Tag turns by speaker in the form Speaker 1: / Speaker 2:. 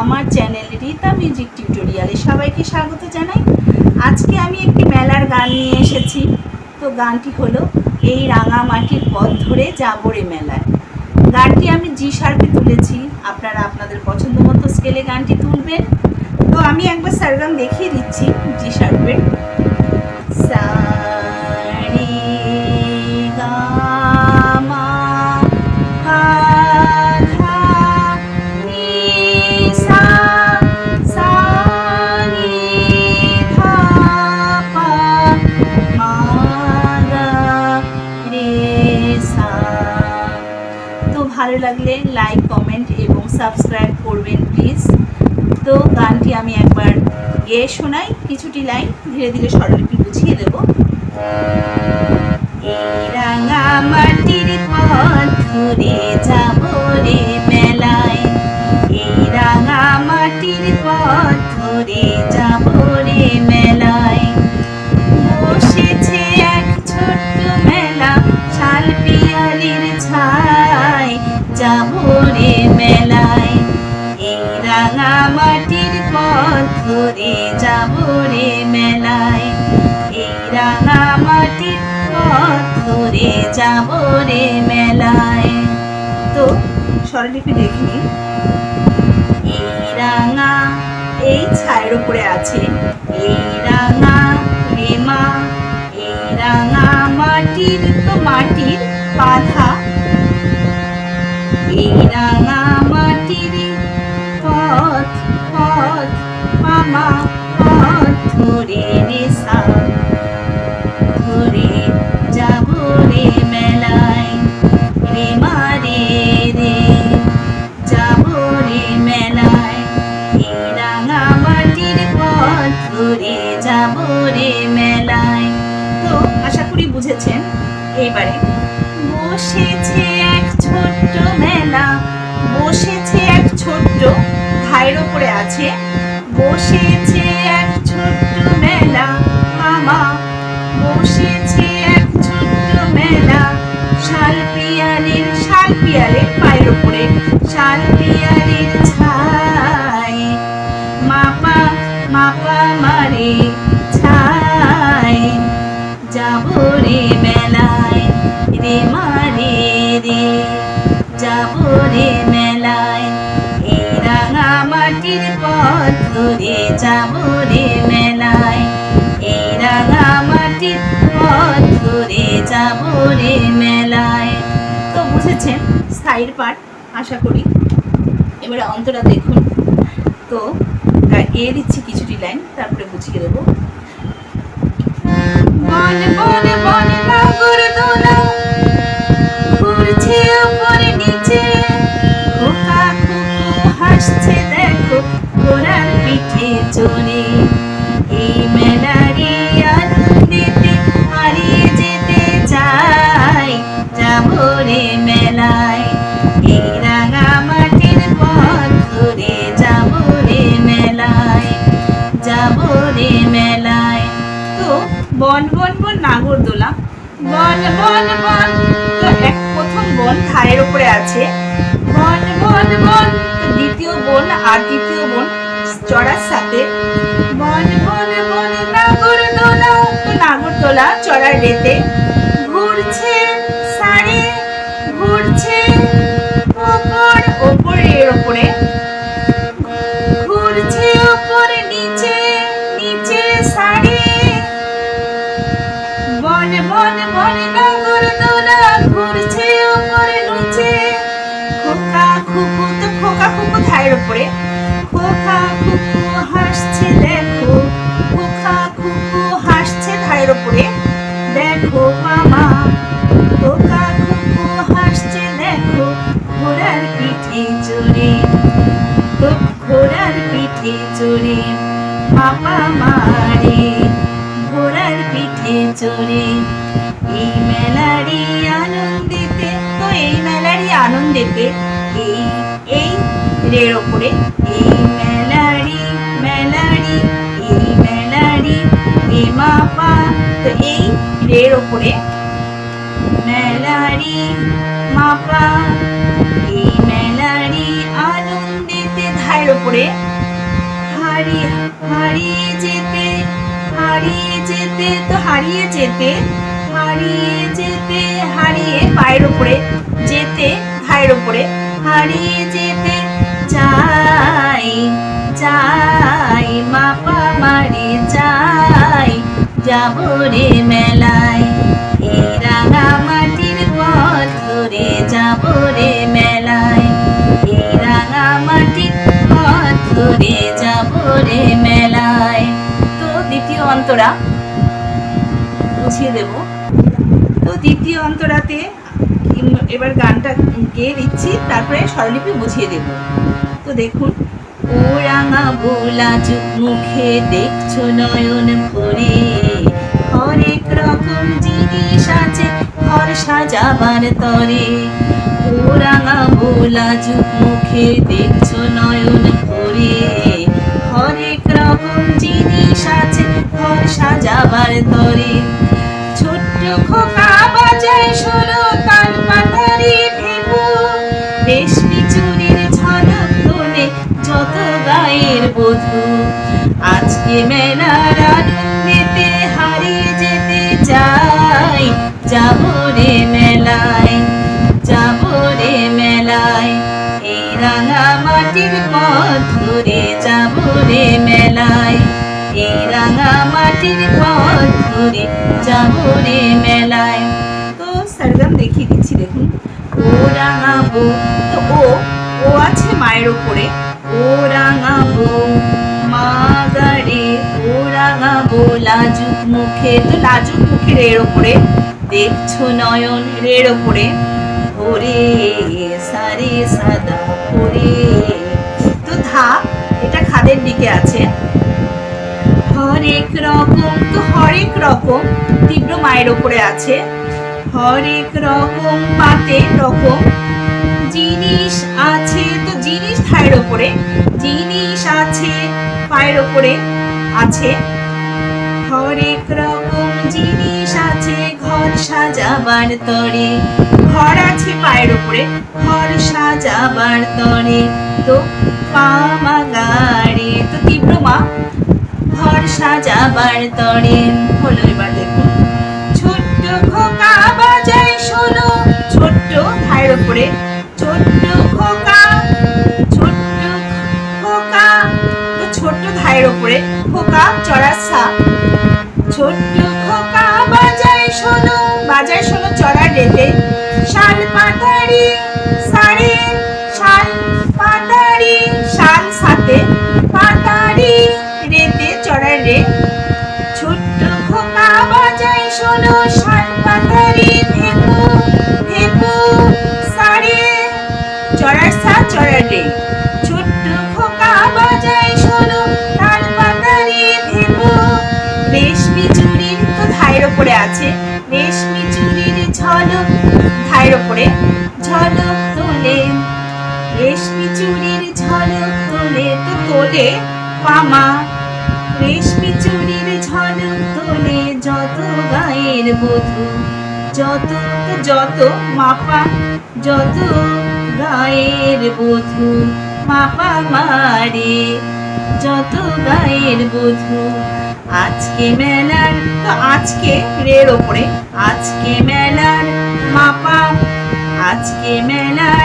Speaker 1: আমার channel Rita music টিউটোরিয়ালে সবাইকে স্বাগত জানাই। আজকে আমি একটি মেলার গান নিয়ে এসেছি। তো গানটি হলো, এই রাঙা মাটির পথ ধরে যাব রে মেলায়। গানটি আমি জি সার্পে তুলেছি। আপনারা আপনাদের পছন্দ মতো স্কেলে গানটি তুলবেন। তো আমি একবার সারগাম দেখিয়ে দিচ্ছি জি শার্পের। লাগলে লাইক কমেন্ট এবং সাবস্ক্রাইব করবেন প্লিজ তো গানটি আমি একবার গেয়ে শোনাই, কিছুটি লাইন ধীরে ধীরে স্বরলিপি বুঝিয়ে দেব। রাঙা মাটির পথ ধরে যাব রে মেলায়। তো, স্বরলিপি দেখি। এই রাঙা এই ছায়ের উপরে আছে। এই রাঙা রেমা এই রাঙা মাটির তো মাটির বাধা। এই রাঙা মাটির পথ পথ, মামা পথ ধরে রে করি বুঝেছেন এইবারে। বসেছে এক ছোট্ট মেলা, বসেছে এক ছোট্ট ঘায়ের ওপরে আছে, বসেছে এক ছোট্ট মেলা মামা বসেছে এক ছোট্ট মেলা শাল পিয়ালির শাল পিয়ালের পায়ের ওপরে শাল পিয়ালির যাব রে মেলায় রে মারে রে যাব রে মেলায় এই রাঙা মাটির পথ ধরে যাব রে মেলায়। এই রাঙা মাটির পথ ধরে যাব রে মেলায়। তো বুঝেছেন স্থায়ীর পাঠ আশা করি। এবারে অন্তরা দেখুন। তো এ দিচ্ছি কিছুটি লাইন, তারপরে বুঝিয়ে দেবো। বন বন বন নাগর দোলা বন বন তো উপরে আছে। বন বন দ্বিতীয় বোন আর তৃতীয় বোন চড়ার সাথে। বন চড়ার রেতে পিঠে এই মেলারি আনন্দেতে তো এই মেলারি আনন্দেতে এই এই রের ওপরে। এই মেলারি মেলারি এই মেলারি এ মাপা তো এই রের ওপরে। মেলারি মাপা এই মেলারি আনন্দেতে ধারের ওপরে। হারিয়ে হারিয়ে যেতে, হারিয়ে যেতে, তো হারিয়ে যেতে হারিয়ে যেতে, হারিয়ে পায়ের ওপরে যেতে, ভাইয়ের ওপরে হারিয়ে যেতে চাই চাই মাপা মারি চাই যাব রে মেলায়। এই রাঙা মাটির পথ ধরে যাব রে মেলায়। এই রাঙা মাটির পথ ধরে যাব রে মেলায়। তো দ্বিতীয় অন্তরা বুঝিয়ে দেব। তো দ্বিতীয় অন্তরাতে এবার গানটা গেয়ে দিচ্ছি, তারপরে স্বরলিপি বুঝিয়ে দেব। তো দেখুন ও রাঙা বোলা মুখে দেখছ নয়ন ভরে। হরেক রকম জিনিস আছে, ঘর সাজাবার তরে। ও রাঙা বোলা মুখে দেখছ নয়ন ভরে। হরেক রকম জিনিস আছে, ঘর সাজাবার তরে। বধূ। আজকে মেলার আনন্দেতে হারিয়ে যেতে চাই। যাব রে মেলায়, যাব রে মেলায়। এই রাঙা মাটির পথ ধরে যাব রে মেলায়। এই রাঙা মাটির পথ ধরে যাব রে মেলায়। তো সরগম দেখিয়ে দিচ্ছি, দেখুন। ও রাঙাবো তো ও ও আছে মায়ের উপরে লাজুক মুখে তো লাজুক মুখে রের ওপরে দেখছ নয়ন রের ওপরে ওরে সারে সাদা ওরে তো ধা এটা খাদের দিকে আছে হরেক রকম তো হরেক রকম তীব্র মায়ের ওপরে আছে হরেক রকম পাতে রকম জিনিস ওপরে জিনিস আছে, পায়ের ওপরে আছে। হরেক রকম জিনিস আছে, ঘর সাজাবার তরে। ঘর আছে পায়ের ঘর সাজাবার তরে। তো তো তীব্র মা, ঘর সাজাবার তরে। হলো এবার দেখুন। ছোট্ট খোকা বাজায় শোনো ছোট্ট ভাইয়ের উপরে, ছোট্ট ভাইয়ের উপরে খোকা চড়াসা ছোট্ট খোকা, বাজায় শোনো বাজায় শোনো চড়ার রেতে। শাল পাতারি, সারে, শাল পাতারি, শাল সাথে পাতারি রেতে চড়ার রে। ছোট্ট খোকা, বাজায় শোনো শাল পাতারি, ভেপু ভেপু, সারে সা চড়ার রে। আছে। রেশমি চুড়ির ঝলক ওপরে ঝলক তোলে। রেশমি চুড়ির ঝলক তোলে তো তোলে পামা। রেশমি চুড়ির ঝলক তোলে যত গায়ের যত যত মাপা, যত গায়ের বধূ মাপা মারে, যত গায়ের বধূ আজকে মেলার তো আজকে রের ওপরে। আজকে মেলার মাপা আজকে মেলার